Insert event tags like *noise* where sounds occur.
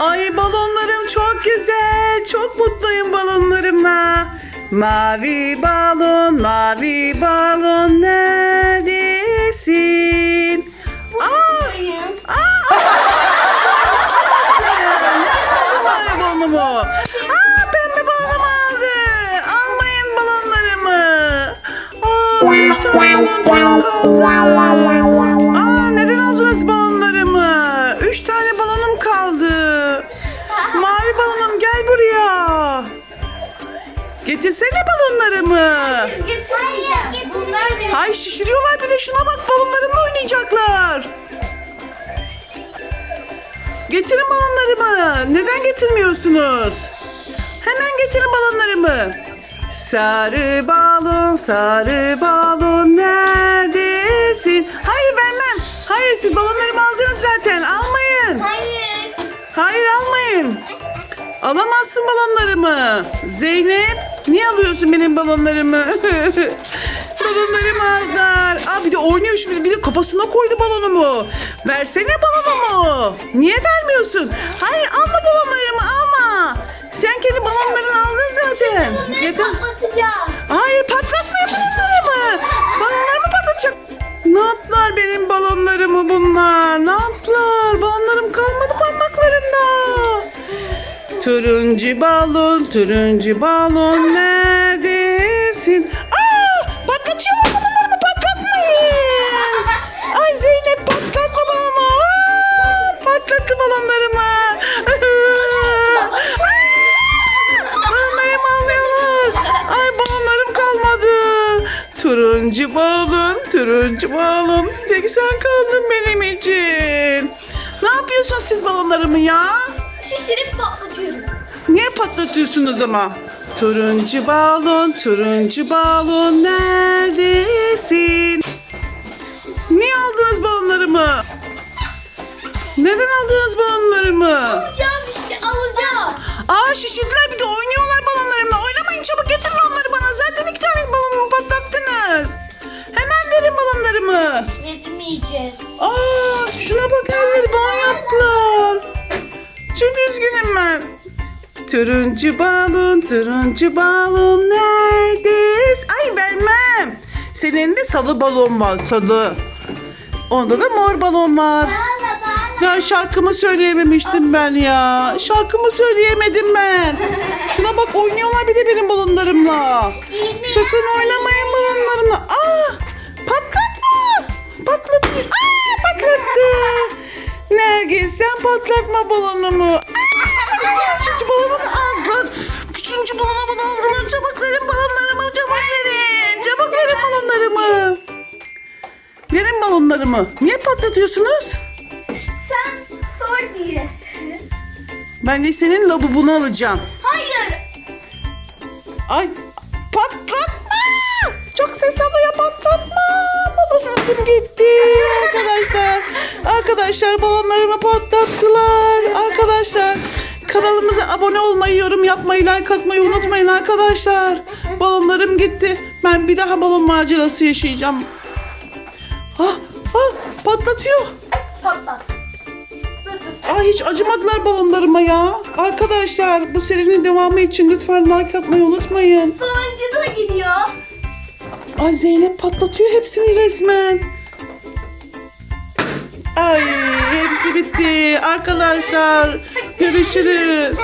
Ay balonlarım çok güzel. Çok mutluyum balonlarımla. Mavi balon, mavi balon neredesin? Aa! Aa! Nereden aldın mavi balonumu? Aa pembe balonumu aldı. Almayın balonlarımı. Aa üç tane baloncuğum kaldı. Aa neden aldınız balonlarımı? Üç tane balonum kaldı. Balonum gel buraya. Getirsene balonlarımı. Getirmeyeceğim. Bunlar ne? Hay şişiriyorlar bile şuna bak balonlarımla oynayacaklar. Getirin balonlarımı. Neden getirmiyorsunuz? Hemen getirin balonlarımı. Sarı balon, sarı balon neredesin? Hayır vermem. Hayır siz balonlarımı aldınız zaten. Almayın. Hayır. Hayır almayın. Alamazsın balonlarımı. Zeynep niye alıyorsun benim balonlarımı? *laughs* balonlarımı aldılar. Aa bir de oynuyor şimdi bir de kafasına koydu balonumu. Versene balonumu. Niye vermiyorsun? Hayır alma balonlarımı alma. Sen kendi balonlarını aldın zaten. Yeter. patlatacağız. Turuncu balon, turuncu balon neredesin? Aa! Patlatıyorlar balonlarımı patlatmayın. Ay Zeynep patlatma balonu. Aa! Patlattı balonlarımı. Aa! Balonlarım ağlıyorlar. Ay balonlarım kalmadı. Turuncu balon, turuncu balon. Tek sen kaldın benim için. Ne yapıyorsun siz balonlarımı ya? Şişirip patlatıyoruz. Niye patlatıyorsunuz ama? Turuncu balon, turuncu balon neredesin? Niye aldınız balonlarımı? Neden aldınız balonlarımı? Alacağız işte alacağız. Aa şişirdiler bir de oynuyorlar balonlarımla. Oynamayın çabuk getirin onları bana. Zaten iki tane balonumu patlattınız. Hemen verin balonlarımı. Vermeyeceğiz. Aa şuna bak her yeri balon yaptılar. Üzgünüm ben. Turuncu balon, turuncu balon neredesin? Ay vermem. Senin elinde sarı balon var, sarı. Onda da mor balon var. Ya şarkımı söyleyememiştim ben ya. Şarkımı söyleyemedim ben. Şuna bak oynuyorlar bir de benim balonlarımla. Sakın oynamayın balonlarımla. Aa! Patlatma! Patlatmış. Aa! Patlattı. Nergis sen patlatma balonumu. Balonlarımı. Niye patlatıyorsunuz? Sen sor diye. Ben de senin lavabonu alacağım. Hayır. Ay patlatma! Çok ses alıyor patlatma. Balonum gitti arkadaşlar. Arkadaşlar balonlarımı patlattılar. Arkadaşlar kanalımıza abone olmayı, yorum yapmayı, like atmayı unutmayın arkadaşlar. Balonlarım gitti. Ben bir daha balon macerası yaşayacağım. Ah, ah, patlatıyor. Patlat. Ay hiç acımadılar balonlarıma ya. Arkadaşlar bu serinin devamı için lütfen like atmayı unutmayın. Sonuncu da gidiyor. Ay Zeynep patlatıyor hepsini resmen. Ay hepsi bitti. Arkadaşlar görüşürüz.